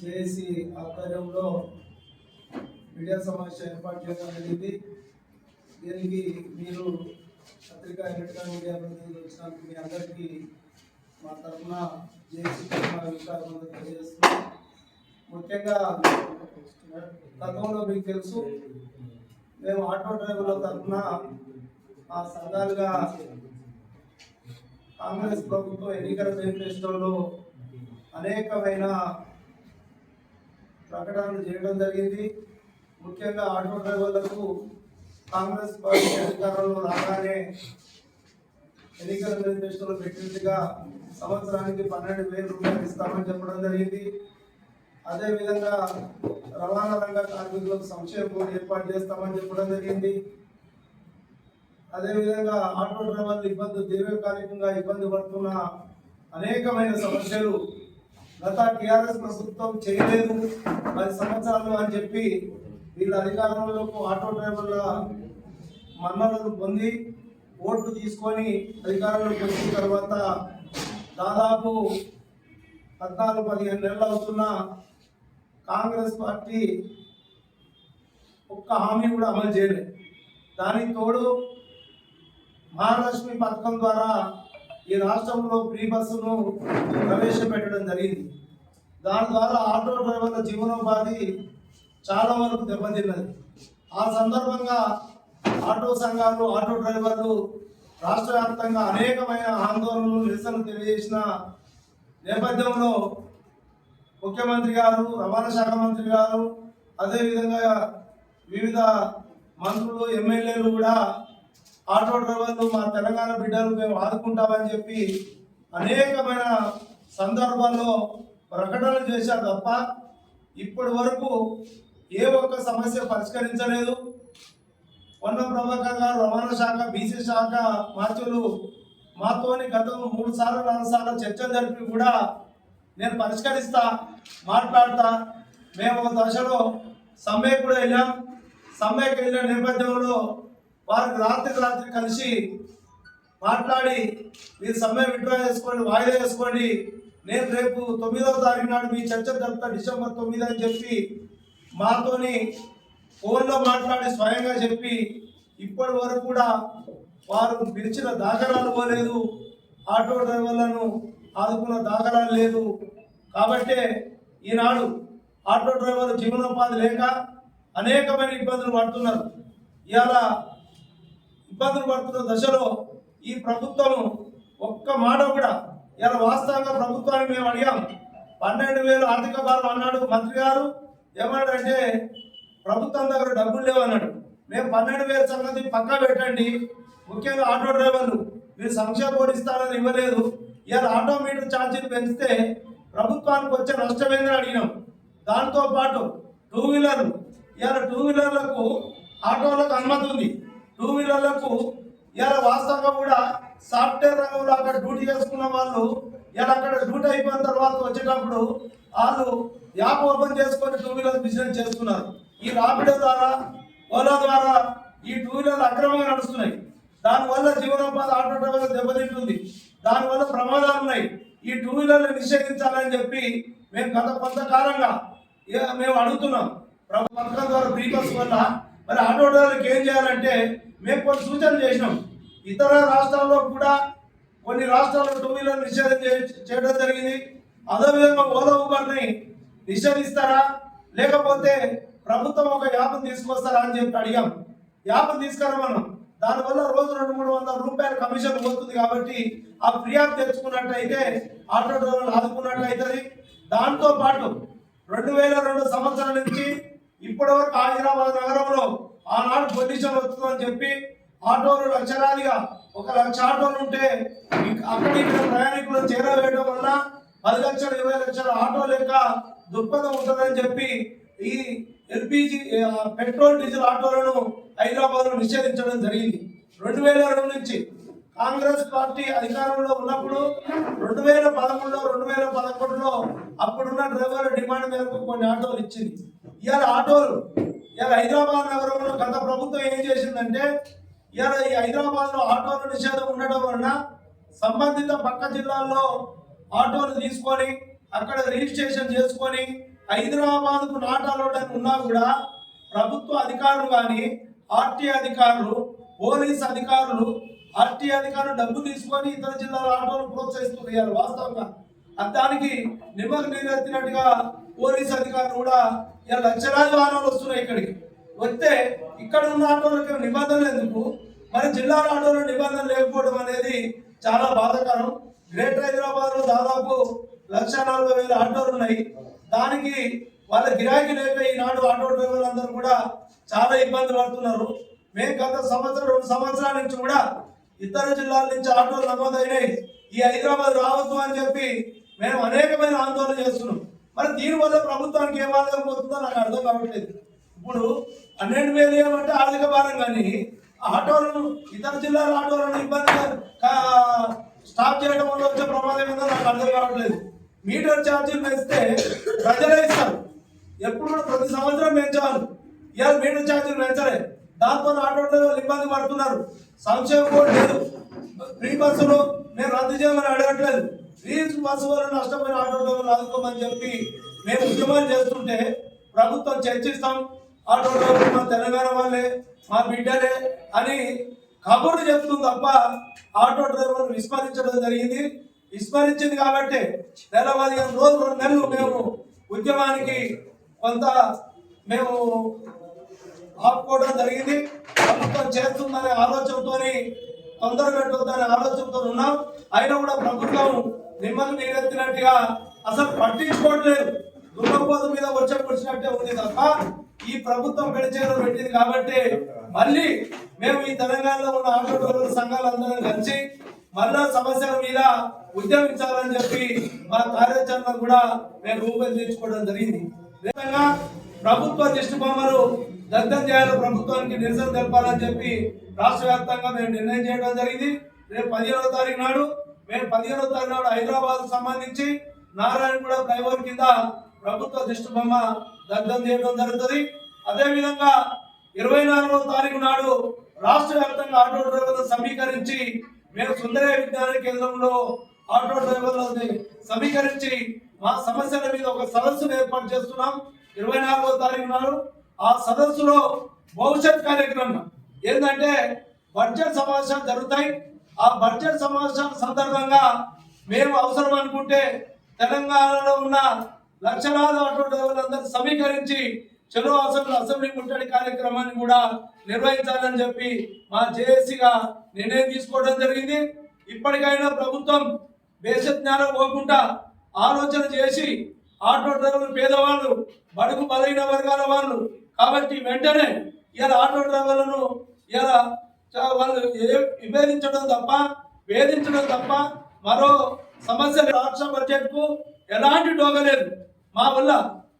JAC ఆధ్వర్యంలో media సమావేశం ఏర్పాటు చేయడం జరిగింది. దీనికి మీరు పత్రికా ఎలక్ట్రానిక్ మీడియా ప్రతినిధులు వచ్చినందుకు మీ అందరికీ మా తరఫున జేఏసీ తరఫున తెలియజేస్తున్నాం. ముఖ్యంగా గతంలో మీకు తెలుసు మేము ఆటో డ్రైవర్ల తరఫున ఆ సంఘాలుగా కాంగ్రెస్ ప్రభుత్వం ఎన్నికల మేనిఫెస్టోలో అనేకమైన ప్రకటనలు చేయడం జరిగింది. ముఖ్యంగా ఆటో డ్రైవర్లకు కాంగ్రెస్ పార్టీ అధికారంలో రాగానే ఎన్నికల మేనిఫెస్టోలో పెట్టినట్టుగా సంవత్సరానికి పన్నెండు వేల రూపాయలు ఇస్తామని చెప్పడం జరిగింది. అదేవిధంగా రవాణా రంగ కార్మికులకు సంక్షేమ బోర్డు ఏర్పాటు చేస్తామని చెప్పడం జరిగింది. అదేవిధంగా ఆటో డ్రైవర్లు ఇబ్బంది దీర్ఘకాలికంగా ఇబ్బంది పడుతున్న అనేకమైన సమస్యలు గత టిఆర్ఎస్ ప్రభుత్వం చేయలేదు. పది సంవత్సరాలు అని చెప్పి వీళ్ళ అధికారంలోకి ఆటో డ్రైవర్ల మన్నలను పొంది ఓట్లు తీసుకొని అధికారంలోకి వచ్చిన తర్వాత దాదాపు పద్నాలుగు పదిహేను నెలలు అవుతున్న కాంగ్రెస్ పార్టీ ఒక్క హామీ కూడా అమలు చేయలేదు. దానికి తోడు మహాలక్ష్మి పథకం ద్వారా ఈ రాష్ట్రంలో ఫ్రీ బస్సును ప్రవేశపెట్టడం జరిగింది. దాని ద్వారా ఆటో డ్రైవర్ల జీవనోపాధి చాలా వరకు దెబ్బతిన్నది. ఆ సందర్భంగా ఆటో సంఘాలు ఆటో డ్రైవర్లు రాష్ట్ర వ్యాప్తంగా అనేకమైన ఆందోళనలు నిరసనలు తెలియజేసిన నేపథ్యంలో ముఖ్యమంత్రి గారు రవాణా శాఖ మంత్రి గారు అదేవిధంగా వివిధ మంత్రులు ఎమ్మెల్యేలు కూడా ఆటో డ్రైవర్లు మా తెలంగాణ బిడ్డలు మేము ఆదుకుంటామని చెప్పి అనేకమైన సందర్భాల్లో ప్రకటనలు చేశారు తప్ప ఇప్పటి వరకు ఏ ఒక్క సమస్య పరిష్కరించలేదు. పొన్నం ప్రభాకర్ గారు రవాణా శాఖ బీసీ శాఖ మార్చులు మాతోని గతంలో మూడు సార్లు నాలుగు సార్లు చర్చలు జరిపి కూడా నేను పరిష్కరిస్తా మాట్లాడతా. మేము ఒక దశలో సమ్మెకు కూడా వెళ్ళాం. సమ్మెకు వెళ్ళిన నేపథ్యంలో వారికి రాత్రికి రాత్రి కలిసి మాట్లాడి మీరు సమ్మె విడ్డ్రా చేసుకోండి వాయిదా చేసుకోండి నేను రేపు తొమ్మిదవ తారీఖు నాడు మీ చర్చ జరుపుతా డిసెంబర్ తొమ్మిది అని చెప్పి మాతోని ఫోన్లో మాట్లాడి స్వయంగా చెప్పి ఇప్పటి వరకు కూడా వారు పిలిచిన దాఖలాలు పోలేదు. ఆటో డ్రైవర్లను ఆదుకున్న దాఖలాలు లేదు. కాబట్టే ఈనాడు ఆటో డ్రైవర్లు జీవనోపాధి లేక అనేకమైన ఇబ్బందులు పడుతున్నారు. ఇవాళ ఇబ్బందులు పడుతున్న దశలో ఈ ప్రభుత్వం ఒక్క మాట కూడా ఇలా వాస్తవంగా ప్రభుత్వానికి మేము అడిగాం. పన్నెండు వేలు ఆర్థిక భారం అన్నాడు మంత్రి గారు. ఏమన్నాడంటే ప్రభుత్వం దగ్గర డబ్బులు లేవన్నాడు మేము పన్నెండు వేల సంగతి పక్కా పెట్టండి. ముఖ్యంగా ఆటో డ్రైవర్లు మీరు సంక్షేమ బోర్డు ఇవ్వలేదు. ఇలా ఆటో మీటర్ ఛార్జీలు పెంచితే ప్రభుత్వానికి వచ్చే నష్టం ఏందని అడిగినాం. దాంతో పాటు టూ వీలర్లు ఇలా టూ వీలర్లకు ఆటోలకు అనుమతి ఉంది. టూ వీలర్లకు ఇలా వాస్తవంగా కూడా సాఫ్ట్వేర్ రంగంలో అక్కడ డ్యూటీ చేసుకున్న వాళ్ళు ఇలా అక్కడ డ్యూటీ అయిపోయిన తర్వాత వచ్చేటప్పుడు వాళ్ళు యాప్ ఓపెన్ చేసుకొని టూ వీలర్ బిజినెస్ చేస్తున్నారు. ఈ రాపిడో ద్వారా ఓలా ద్వారా ఈ టూ వీలర్లు అక్రమంగా నడుస్తున్నాయి. దానివల్ల జీవనోపాధి ఆటో డ్రైవర్లు దెబ్బతింటుంది. దానివల్ల ప్రమాదాలు ఉన్నాయి. ఈ టూ వీలర్లు నిషేధించాలని చెప్పి మేము గత కొంతకాలంగా మేము అడుగుతున్నాం. పథకం ద్వారా బ్రీకర్స్ వల్ల మరి ఆటో డ్రైవర్లకు ఏం చేయాలంటే మేము కొన్ని సూచనలు చేసినాం. ఇతర రాష్ట్రాల్లో కూడా కొన్ని రాష్ట్రాల్లో టూ వీలర్ నిషేధం చేయడం జరిగింది. అదేవిధంగా ఓలా ఊబర్ని నిషేధిస్తారా? లేకపోతే ప్రభుత్వం ఒక యాప్ను తీసుకొస్తారా అని చెప్పి అడిగాం. యాప్ను తీసుకురమన్నాం దానివల్ల రోజు రెండు మూడు వందల రూపాయల కమిషన్ పోతుంది కాబట్టి ఆ ఫ్రీ యాప్ తెచ్చుకున్నట్టయితే ఆటో డ్రైవర్లు ఆదుకున్నట్టు అవుతుంది దాంతో పాటు రెండు వేల రెండు సంవత్సరాల నుంచి ఇప్పటివరకు హైదరాబాద్ నగరంలో ఆనాడు పొల్యూషన్ వస్తుందని చెప్పి ఆటోలు లక్షలాదిగా ఒక లక్ష ఆటోలు ఉంటే అక్కడ ఇక్కడ ప్రయాణికులను చేరవేయడం వల్ల పది లక్షలు ఇరవై లక్షల ఆటో లెక్క దృక్పథం ఉంటుందని చెప్పి ఈ ఎల్పిజి పెట్రోల్ డీజిల్ ఆటోలను హైదరాబాద్లో నిషేధించడం జరిగింది. రెండు వేల రెండు నుంచి కాంగ్రెస్ పార్టీ అధికారంలో ఉన్నప్పుడు రెండు వేల పదకొండులో రెండు వేల పదకొండులో అప్పుడున్న డ్రైవర్ల డిమాండ్ మేరకు కొన్ని ఆటోలు ఇచ్చింది. ఇవాళ ఆటోలు ఇవాళ హైదరాబాద్ నగరంలో గత ప్రభుత్వం ఏం చేసిందంటే ఇవాళ ఈ హైదరాబాద్లో ఆటోల నిషేధం ఉండడం వలన సంబంధిత పక్క జిల్లాల్లో ఆటోలు తీసుకొని అక్కడ రిజిస్ట్రేషన్ చేసుకొని హైదరాబాద్కు కు నాటాలోడని ఉన్నా కూడా ప్రభుత్వ అధికారులు కానీ ఆర్టీ అధికారులు పోలీస్ అధికారులు ఆర్టీ అధికారులు డబ్బు తీసుకొని ఇతర జిల్లాల ఆటోలు ప్రోత్సహిస్తున్నారు. వాస్తవంగా దానికి నిమ్మకు నీరెత్తినట్టుగా పోలీస్ అధికారులు కూడా ఇలా లక్షలాది వాహనాలు వస్తున్నాయి ఇక్కడికి. వస్తే ఇక్కడ ఉన్న ఆటోలకు నిబంధనలు ఎందుకు? మరి జిల్లాల ఆటోలో నిబంధనలు లేకపోవడం అనేది చాలా బాధాకరం. గ్రేటర్ హైదరాబాద్లో దాదాపు లక్ష నలభై వేల ఆటోలు ఉన్నాయి. దానికి వాళ్ళ గిరాకీ లేక ఈనాడు ఆటో డ్రైవర్లు అందరూ కూడా చాలా ఇబ్బంది పడుతున్నారు. మేము గత సంవత్సరం రెండు సంవత్సరాల నుంచి కూడా ఇతర జిల్లాల నుంచి ఆటోలు నమోదైనాయి. ఈ హైదరాబాద్ రావద్దు అని చెప్పి మేము అనేకమైన ఆందోళన చేస్తున్నాం. మరి దీనివల్ల ప్రభుత్వానికి ఏం ఆదాయం పోతుందో నాకు అర్థం కావట్లేదు. ఇప్పుడు పన్నెండు వేలు ఏమంటే ఆర్థిక భారం కానీ ఆటోలను ఇతర జిల్లాల ఆటోలను ఇబ్బంది కా- స్టాప్ చేయడం వల్ల వచ్చే ప్రమాదం ఏందో నాకు అర్థం కావట్లేదు. మీటర్ ఛార్జీలు పెంచితే ప్రజలే ఇస్తారు. ఎప్పుడు కూడా ప్రతి సంవత్సరం పెంచాలి. ఇవాళ మీటర్ ఛార్జీలు పెంచలే. దాంతో ఆటో డ్రైవర్లు ఇబ్బంది పడుతున్నారు. సంక్షేమ బోర్డు లేదు. ఫ్రీ బస్సులు మేము రద్దు చేయమని అడగట్లేదు. ఫ్రీ బస్సు వల్ల నష్టపోయిన ఆటో డ్రైవర్లు ఆదుకోమని చెప్పి మేము ఉద్యమాలు చేస్తుంటే ప్రభుత్వం చర్చిస్తాం. ఆటో డ్రైవర్లు మా తెలంగాణ వాళ్ళే మా బిడ్డలే అని కబుర్లు చెప్తుంది తప్ప ఆటో డ్రైవర్లు విస్మరించడం జరిగింది. విస్మరించింది కాబట్టి నెల పదిహేను రోజులు రెండు నెలలు మేము ఉద్యమానికి కొంత మేము ఆపుకోవడం జరిగింది. ప్రభుత్వం చేస్తుందనే ఆలోచనతోని తొందర పెట్టొద్దనే ఆలోచనతో ఉన్నాం. అయినా కూడా ప్రభుత్వం నిమ్మలు నీరెత్తినట్టుగా అసలు పట్టించుకోవట్లేదు. దుర్గపోత మీద వచ్చే కురిసినట్టే ఉంది తప్ప ఈ ప్రభుత్వం పెడిచేలో పెట్టింది కాబట్టి మళ్ళీ మేము ఈ తెలంగాణలో ఉన్న ఆటో డ్రైవర్ల సంఘాలందరం కలిసి మళ్ళా సమస్యల మీద ఉద్యమించాలని చెప్పి మా కార్యాచరణ కూడా మేము రూపొందించుకోవడం జరిగింది. విధంగా ప్రభుత్వ దిష్టి బొమ్మలు దగ్ధం చేయాలి ప్రభుత్వానికి నిరసన తెలపాలని చెప్పి రాష్ట్ర వ్యాప్తంగా మేము నిర్ణయం చేయడం జరిగింది. రేపు పదిహేనవ తారీఖు నాడు మేము పదిహేనవ తారీఖు నాడు హైదరాబాద్ సంబంధించి నారాయణగూడ ఫ్లైఓవర్ కింద ప్రభుత్వ దిష్టి బొమ్మ దగ్ధం చేయడం జరుగుతుంది. అదేవిధంగా ఇరవై నాలుగవ తారీఖు నాడు రాష్ట్ర వ్యాప్తంగా ఆటో డ్రైవర్లను సమీకరించి మేము సుందరయ విజ్ఞాన కేంద్రంలో ఆటో డ్రైవర్లని సమీకరించి మా సమస్యల మీద ఒక సదస్సును ఏర్పాటు చేస్తున్నాం. ఇరవై నాలుగో తారీఖు నాడు ఆ సదస్సులో భవిష్యత్ కార్యక్రమం. ఏంటంటే బడ్జెట్ సమావేశాలు జరుగుతాయి. ఆ బడ్జెట్ సమావేశాల సందర్భంగా మేము అవసరం అనుకుంటే తెలంగాణలో ఉన్న లక్షలాది ఆటో డ్రైవర్లందరూ సమీకరించి చెలో అసెంబ్లీ అసెంబ్లీ ముట్టడి కార్యక్రమాన్ని కూడా నిర్వహించాలని చెప్పి మా జేఏసీగా నిర్ణయం తీసుకోవడం జరిగింది. ఇప్పటికైనా ప్రభుత్వం జ్ఞానం పోకుండా ఆలోచన చేసి ఆటో డ్రైవర్లు పేదవాళ్ళు బడుగు బలైన వర్గాల వాళ్ళు కాబట్టి వెంటనే ఇలా ఆటో డ్రైవర్లను ఇలా వాళ్ళు విభేదించడం తప్ప వేధించడం తప్ప మరో సమస్య రాష్ట్ర బడ్జెట్ ఎలాంటి డోగలేదు మా వల్ల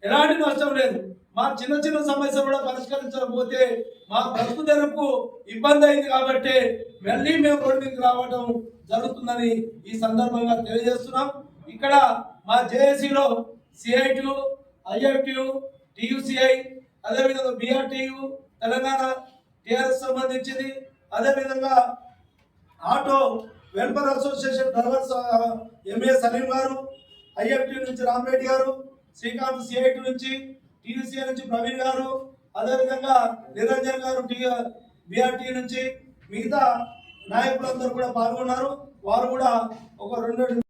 ఎలాంటి నష్టం లేదు. మా చిన్న చిన్న సమస్యలు కూడా పరిష్కరించకపోతే మా బ్రతుకు ధరకు ఇబ్బంది అయింది కాబట్టి మళ్ళీ మేము రోడ్డు మీదకి రావడం జరుగుతుందని ఈ సందర్భంగా తెలియజేస్తున్నాం. ఇక్కడ మా జేఏసీలో సిఐటియు ఐఎఫ్టియు టియుసిఐ అదేవిధంగా బీఆర్టీయు తెలంగాణ టీఆర్ఎస్ సంబంధించింది. అదేవిధంగా auto welfare association drivers M A Salim garu IFT నుంచి రామరెడ్డి గారు శ్రీకాంత్ సిఐటి నుంచి టీయూసీఐ నుంచి ప్రవీణ్ గారు అదేవిధంగా నిరంజన్ గారు టీ బీఆర్టీ నుంచి మిగతా నాయకులందరూ కూడా పాల్గొన్నారు. వారు కూడా ఒక రెండు